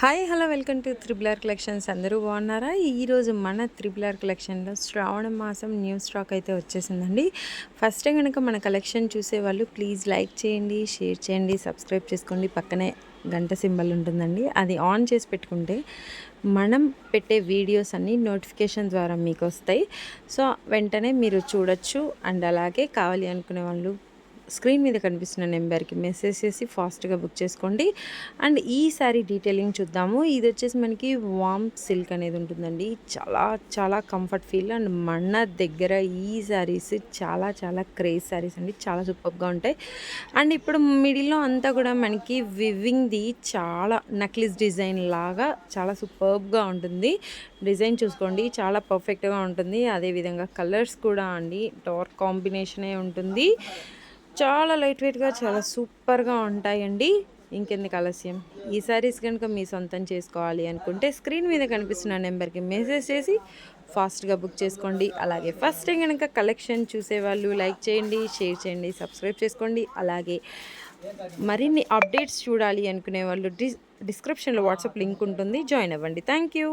Hi hello welcome to త్రిబులర్ collections. అందరూ బాగున్నారా? ఈరోజు మన త్రిబులర్ కలెక్షన్లో శ్రావణ మాసం న్యూ స్టాక్ అయితే వచ్చేసిందండి. ఫస్ట్ కనుక మన కలెక్షన్ చూసేవాళ్ళు ప్లీజ్ లైక్ చేయండి షేర్ చేయండి సబ్స్క్రైబ్ చేసుకోండి. పక్కనే గంట సింబల్ ఉంటుందండి. అది ఆన్ చేసి పెట్టుకుంటే మనం పెట్టే వీడియోస్ అన్నీ నోటిఫికేషన్ ద్వారా మీకు వస్తాయి. సో వెంటనే మీరు చూడొచ్చు. అండ్ అలాగే కావాలి అనుకునే వాళ్ళు స్క్రీన్ మీద కనిపిస్తున్న నెంబర్కి మెసేజ్ చేసి ఫాస్ట్గా బుక్ చేసుకోండి. అండ్ ఈ సారీ డీటెయిలింగ్ చూద్దాము. ఇది వచ్చేసి మనకి వామ్ సిల్క్ అనేది ఉంటుందండి. చాలా చాలా కంఫర్ట్ ఫీల్ అండ్ మన దగ్గర ఈ శారీస్ చాలా చాలా క్రేజ్ శారీస్ అండి. చాలా సూపర్గా ఉంటాయి. అండ్ ఇప్పుడు మిడిల్లో అంతా కూడా మనకి వివింగ్ది చాలా నక్లిస్ డిజైన్ లాగా చాలా సూపర్గా ఉంటుంది. డిజైన్ చూసుకోండి. చాలా పర్ఫెక్ట్గా ఉంటుంది. అదేవిధంగా కలర్స్ కూడా అండి. డార్క్ కాంబినేషనే ఉంటుంది. చాలా లైట్ వెయిట్గా చాలా సూపర్గా ఉంటాయండి. ఇంకెందుకు ఆలస్యం? ఈ సారీస్ కనుక మీ సొంతం చేసుకోవాలి అనుకుంటే స్క్రీన్ మీద కనిపిస్తున్న నెంబర్కి మెసేజ్ చేసి ఫాస్ట్గా బుక్ చేసుకోండి. అలాగే ఫస్ట్ టైం కనుక కలెక్షన్ చూసేవాళ్ళు లైక్ చేయండి షేర్ చేయండి సబ్స్క్రైబ్ చేసుకోండి. అలాగే మరిన్ని అప్డేట్స్ చూడాలి అనుకునే వాళ్ళు డిస్ డిస్క్రిప్షన్లో వాట్సాప్ లింక్ ఉంటుంది. జాయిన్ అవ్వండి. Thank you